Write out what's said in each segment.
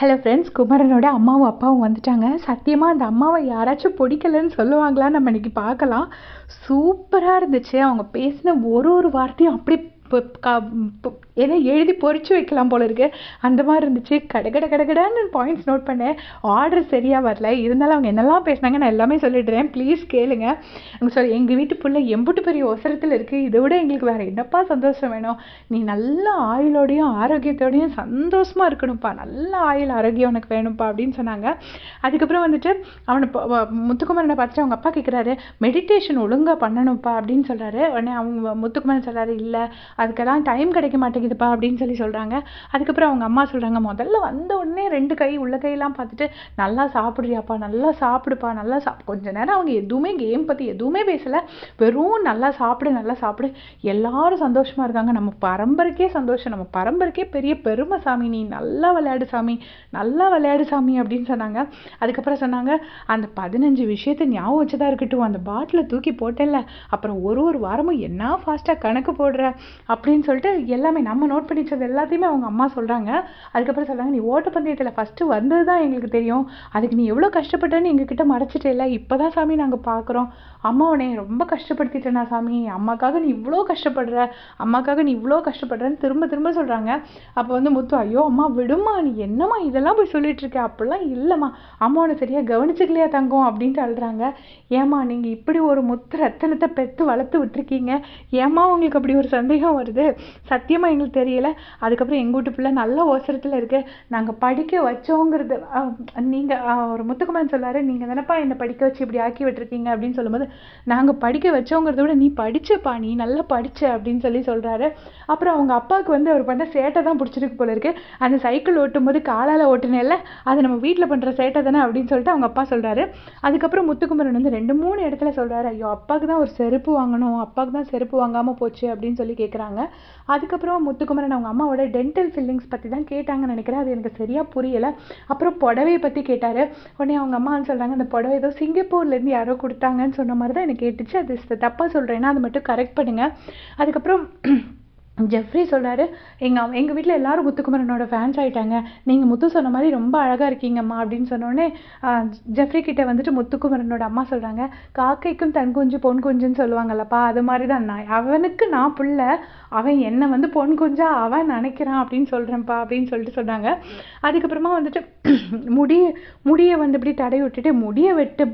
Hello friends குமரனோட அம்மாவும் அப்பாவும் வந்துட்டாங்க. சத்தியமாக அந்த அம்மாவை யாராச்சும் பிடிக்கலன்னு சொல்லுவாங்களான்னு நம்ம இன்றைக்கி பார்க்கலாம். சூப்பராக இருந்துச்சு. அவங்க பேசின ஒரு ஒரு வார்த்தையும் அப்படி இப்போ க ஏதோ எழுதி பொறிச்சு வைக்கலாம் போல இருக்கு. அந்த மாதிரி இருந்துச்சு. கடகட கடகடான்னு பாயிண்ட்ஸ் நோட் பண்ணேன். ஆர்டர் சரியாக வரல. இருந்தாலும் அவங்க என்னெல்லாம் பேசுனாங்க நான் எல்லாமே சொல்லிடுறேன் ப்ளீஸ் கேளுங்க. அவங்க சொல்லி எங்கள் வீட்டு பிள்ளை எம்புட்டு பெரிய ஒசரத்தில் இருக்குது இதை விட எங்களுக்கு வேறு என்னப்பா சந்தோஷம் வேணும்? நீ நல்ல ஆயுளோடையும் ஆரோக்கியத்தோடையும் சந்தோஷமாக இருக்கணும்ப்பா. நல்ல ஆயுள் ஆரோக்கியம் உனக்கு வேணும்ப்பா அப்படின்னு சொன்னாங்க. அதுக்கப்புறம் வந்துட்டு அவனை முத்துக்குமரனை பார்த்துட்டு அவங்க அப்பா கேட்குறாரு மெடிடேஷன் ஒழுங்காக பண்ணணும்ப்பா அப்படின்னு சொல்கிறாரு உடனே அவங்க முத்துக்குமரன் சொல்கிறாரு இல்லை அதுக்கெல்லாம் டைம் கிடைக்க மாட்டேங்குதுப்பா அப்படின்னு சொல்லி சொல்கிறாங்க அதுக்கப்புறம் அவங்க அம்மா சொல்கிறாங்க முதல்ல வந்த உடனே ரெண்டு கை உள்ள கையெல்லாம் பார்த்துட்டு நல்லா சாப்பிட்றியாப்பா நல்லா சாப்பிடுப்பா நல்லா சாப் கொஞ்ச நேரம் அவங்க எதுவுமே கேம் பற்றி எதுவுமே பேசலை. வெறும் நல்லா சாப்பிடு நல்லா சாப்பிடு. எல்லாரும் சந்தோஷமாக இருக்காங்க. நம்ம பரம்பரைக்கே சந்தோஷம். நம்ம பரம்பரைக்கே பெரிய பெருமை சாமி. நீ நல்லா விளையாடு சாமி. நல்லா விளையாடு சாமி அப்படின்னு சொன்னாங்க. அதுக்கப்புறம் சொன்னாங்க அந்த பதினஞ்சு விஷயத்தை ஞாபகம் வச்சதா இருக்கட்டும். அந்த பாட்டிலை தூக்கி போட்டேன்ல. அப்புறம் ஒரு ஒரு வாரமும் என்ன ஃபாஸ்ட்டாக கணக்கு போடுற? அப்படின்னு சொல்லிட்டு எல்லாமே நம்ம நோட் பண்ணி வச்சது எல்லாத்தையுமே அவங்க அம்மா சொல்கிறாங்க அதுக்கப்புறம் சொல்கிறாங்க நீ ஓட்டப்பந்தயத்தில் ஃபஸ்ட்டு வந்தது தான் எங்களுக்கு தெரியும். அதுக்கு நீ எவ்வளோ கஷ்டப்பட்டேன்னு எங்ககிட்ட மறைச்சிட்டேல இப்போ தான் சாமி நாங்கள் பார்க்குறோம் அம்மா உன்னை ரொம்ப கஷ்டப்படுத்திட்டேனா சாமி. அம்மாக்காக நீ இவ்வளோ கஷ்டப்படுற. அம்மாக்காக நீ இவ்வளோ கஷ்டப்படுறன்னு திரும்ப திரும்ப சொல்கிறாங்க அப்போ வந்து முத்து ஐயோ அம்மா விடுமா நீ என்னம்மா இதெல்லாம் போய் சொல்லிகிட்ருக்க அப்படிலாம் இல்லைம்மா. அம்மா உன்னை சரியாக கவனிச்சுக்கலையா தங்கம்? அப்படின்ட்டு அழுறாங்க. ஏம்மா நீங்கள் இப்படி ஒரு முத்து ரத்தனத்தை பெற்று வளர்த்து விட்டுருக்கீங்க. ஏம்மா உங்களுக்கு அப்படி ஒரு சந்தேகம் வருது. சத்தியமாக எங்களுக்கு தெரியல. அதுக்கப்புறம் எங்கள் வீட்டு பிள்ளை நல்ல ஓசரத்தில் இருக்கு. நாங்கள் படிக்க வச்சோங்கிறது நீங்கள் ஒரு முத்துக்குமரன் சொல்லாரு நீங்கள் தானப்பா என்னை படிக்க வச்சு இப்படி ஆக்கி விட்டுருக்கீங்க? அப்படின்னு சொல்லும்போது நாங்கள் படிக்க வச்சோங்கிறத விட நீ படிச்சப்பா. நீ நல்லா படிச்ச. அப்படின்னு சொல்லி சொல்கிறாரு அப்புறம் அவங்க அப்பாவுக்கு வந்து அவர் பண்ண சேட்டை தான் பிடிச்சிருக்கு போல இருக்கு. அந்த சைக்கிள் ஓட்டும்போது காலால் ஓட்டுனேல அது நம்ம வீட்டில் பண்ணுற சேட்டை தானே? அப்படின்னு சொல்லிட்டு அவங்க அப்பா சொல்கிறாரு அதுக்கப்புறம் முத்துக்குமரன் வந்து ரெண்டு மூணு இடத்துல சொல்கிறாரு ஐயோ அப்பாவுக்கு தான் ஒரு செருப்பு வாங்கணும். அப்பாவுக்கு தான் செருப்பு வாங்காமல் போச்சு. அப்படின்னு சொல்லி கேட்குறாங்க அதுக்கப்புறம் முத்துக்குமரன் அவங்க அம்மாவோட டென்டல் ஃபில்லிங்ஸ் பற்றி தான் கேட்டாங்கன்னு நினைக்கிறேன். அது எனக்கு சரியாக புரியலை. அப்புறம் புடவையை பற்றி கேட்டார். உடனே அவங்க அம்மான்னு சொல்கிறாங்க அந்த புடவை ஏதோ சிங்கப்பூர்லேருந்து யாரோ கொடுத்தாங்கன்னு சொன்ன மாதிரி தான் எனக்கு கேட்டுச்சு. அது தப்பாக சொல்கிறேன்னா அது மட்டும் கரெக்ட் பண்ணுங்கள் அதுக்கப்புறம் ஜெஃப்ரி சொல்கிறாரு எங்கள் எங்கள் வீட்டில் எல்லாரும் முத்துக்குமரனோட ஃபேன்ஸ் ஆகிட்டாங்க நீங்கள் முத்து சொன்ன மாதிரி ரொம்ப அழகாக இருக்கீங்கம்மா. அப்படின்னு சொன்னோடனே ஜெஃப்ரி கிட்டே வந்துட்டு முத்துக்குமரனோட அம்மா சொல்கிறாங்க காக்கைக்கும் தன் குஞ்சு பொன் குஞ்சுன்னு சொல்லுவாங்கல்லப்பா. அது மாதிரி தான் நான் அவனுக்கு நான் பிள்ளை அவன் என்னை வந்து பொன் குஞ்சா அவன் நினைக்கிறான் அப்படின்னு சொல்கிறேன்ப்பா அப்படின்னு சொல்லிட்டு சொன்னாங்க. அதுக்கப்புறமா வந்துட்டு முடி முடியை வந்து இப்படி தடை விட்டுட்டு முடிய வெட்டு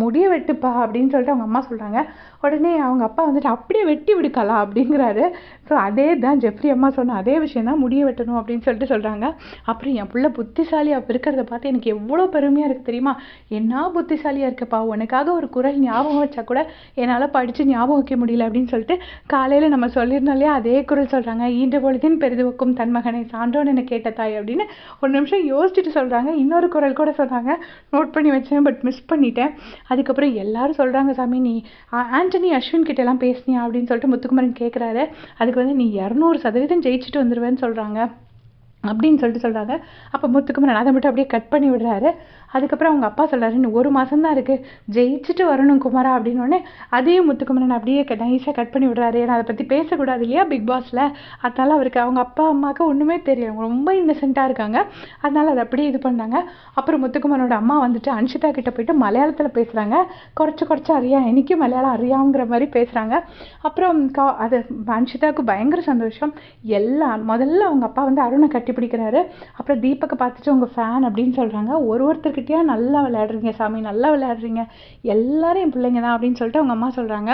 முடியை முடிய வெட்டுப்பா. அப்படின்னு சொல்லிட்டு அவங்க அம்மா சொல்கிறாங்க உடனே அவங்க அப்பா வந்துட்டு அப்படியே வெட்டி விடுக்கலாம் அப்படிங்கிறாரு. ஸோ அதே தான் ஜெஃப்ரி அம்மா சொன்ன அதே விஷயம் தான் முடிய வெட்டணும் அப்படின்னு சொல்லிட்டு சொல்கிறாங்க அப்புறம் என் பிள்ளை புத்திசாலி அப்போ இருக்கிறத பார்த்து எனக்கு எவ்வளோ பெருமையாக இருக்குது தெரியுமா? என்ன புத்திசாலியாக இருக்கப்பா? உனக்காக ஒரு குரல் ஞாபகம் வச்சா கூட என்னால் படித்து ஞாபகம் வைக்க முடியல அப்படின்னு சொல்லிட்டு காலையில் நம்ம சொல்லியிருந்தோம் இல்லையா? அதே குரல் சொல்கிறாங்க ஈன்ற பொழுதின் பெரிதுவக்கும் தன் மகனை சான்றோன் என கேட்ட தாய் அப்படின்னு ஒரு நிமிஷம் யோசிச்சுட்டு சொல்கிறாங்க இன்னொரு குரல் கூட சொன்னாங்க நோட் பண்ணி வச்சேன் பட் மிஸ் பண்ணிட்டேன். அதுக்கப்புறம் எல்லாரும் சொல்கிறாங்க சாமி நீ ஆண்டனி அஸ்வின் கிட்ட பேசினியா? அப்படின்னு சொல்லிட்டு முத்துக்குமரன் கேட்குறாரு அதுக்கு வந்து நீ இரநூறு சதவீதம் ஜெயிச்சுட்டு வந்துடுவேன்னு சொல்றாங்க. அப்படின்னு சொல்லிட்டு சொல்கிறாங்க அப்போ முத்துக்குமரன் அதை மட்டும் அப்படியே கட் பண்ணி விடுறாரு. அதுக்கப்புறம் அவங்க அப்பா சொல்கிறாரு இன்னும் ஒரு மாதம் தான் இருக்குது ஜெயிச்சுட்டு வரணும் குமாரா அப்படின்னோடனே அதையும் முத்துக்குமரன் அப்படியே நைஸாக கட் பண்ணி விடுறாரு. ஏன்னா அதை பற்றி பேசக்கூடாது இல்லையா பிக் பாஸில் அதனால் அவருக்கு அவங்க அப்பா அம்மாவுக்கு ஒன்றுமே தெரியும் ரொம்ப இன்னசென்ட்டாக இருக்காங்க. அதனால் அதை அப்படியே இது பண்ணாங்க. அப்புறம் முத்துக்குமரனோட அம்மா வந்துட்டு அன்ஷிதா கிட்டே போயிட்டு மலையாளத்தில் பேசுகிறாங்க குறைச்சி குறைச்சி அறியா எனக்கும் மலையாளம் அறியாங்கிற மாதிரி பேசுகிறாங்க அப்புறம் கா- அது அன்ஷிதாவுக்கு பயங்கர சந்தோஷம். எல்லாம் முதல்ல அவங்க அப்பா வந்து அருணை கட்டி பிடிக்கிறாரு. அப்புறம் தீபக்கை பார்த்துட்டு உங்கள் ஃபேன் அப்படின்னு சொல்கிறாங்க ஒரு ஒருத்தர்கிட்டயா நல்லா விளையாடுறீங்க சாமி நல்லா விளையாடுறீங்க. எல்லாரும் என் பிள்ளைங்க தான் அப்படின்னு சொல்லிட்டு அவங்க அம்மா சொல்கிறாங்க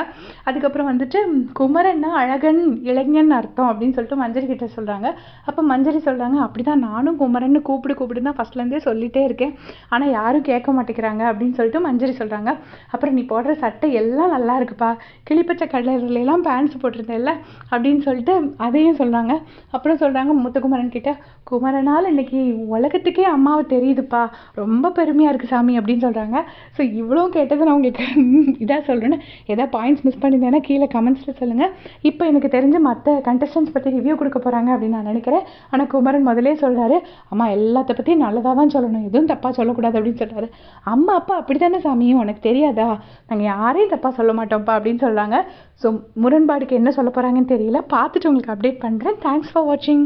அதுக்கப்புறம் வந்துட்டு குமரன்னா அழகன் இளைஞன் அர்த்தம் அப்படின்னு சொல்லிட்டு மஞ்சரி கிட்ட சொல்கிறாங்க அப்போ மஞ்சரி சொல்றாங்க அப்படிதான் நானும் குமரன்னு கூப்பிடு கூப்பிடு தான் ஃபஸ்ட்லேருந்தே சொல்லிகிட்டே இருக்கேன். ஆனால் யாரும் கேட்க மாட்டேங்கிறாங்க அப்படின்னு சொல்லிட்டு மஞ்சரி சொல்கிறாங்க அப்புறம் நீ போடுற சட்டை எல்லாம் நல்லா இருக்குப்பா. கிளிப்பச்சை கடலாம் பேண்ட்ஸ் போட்டிருந்தேல்ல? அப்படின்னு சொல்லிட்டு அதையும் சொல்கிறாங்க அப்புறம் சொல்கிறாங்க முத்துக்குமரன் கிட்ட குமரனால் இன்னைக்கு உலகத்துக்கே அம்மாவை தெரியுதுப்பா. ரொம்ப பெருமையாக இருக்குது சாமி அப்படின்னு சொல்கிறாங்க ஸோ இவ்வளோ கேட்டது நான் உங்களுக்கு இதாக சொல்கிறேன்னு எதாவது பாயிண்ட்ஸ் மிஸ் பண்ணியிருந்தேன்னா கீழே கமெண்ட்ஸில் சொல்லுங்கள் இப்போ எனக்கு தெரிஞ்ச மற்ற கண்டஸ்டன்ஸ் பற்றி ரிவ்யூ கொடுக்க போகிறாங்க அப்படின்னு நான் நினைக்கிறேன். ஆனால் குமரன் முதலே சொல்கிறாரு அம்மா எல்லாத்த பற்றியும் நல்லதாக தான் சொல்லணும். எதுவும் தப்பாக சொல்லக்கூடாது அப்படின்னு சொல்கிறாரு அம்மா அப்பா அப்படித்தானே சாமியும் உனக்கு தெரியாதா? நாங்கள் யாரையும் தப்பாக சொல்ல மாட்டோம்ப்பா அப்படின்னு சொல்கிறாங்க ஸோ முரண்பாடுக்கு என்ன சொல்ல போகிறாங்கன்னு தெரியல. பார்த்துட்டு உங்களுக்கு அப்டேட் பண்ணுறேன் தேங்க்ஸ் ஃபார் வாட்சிங்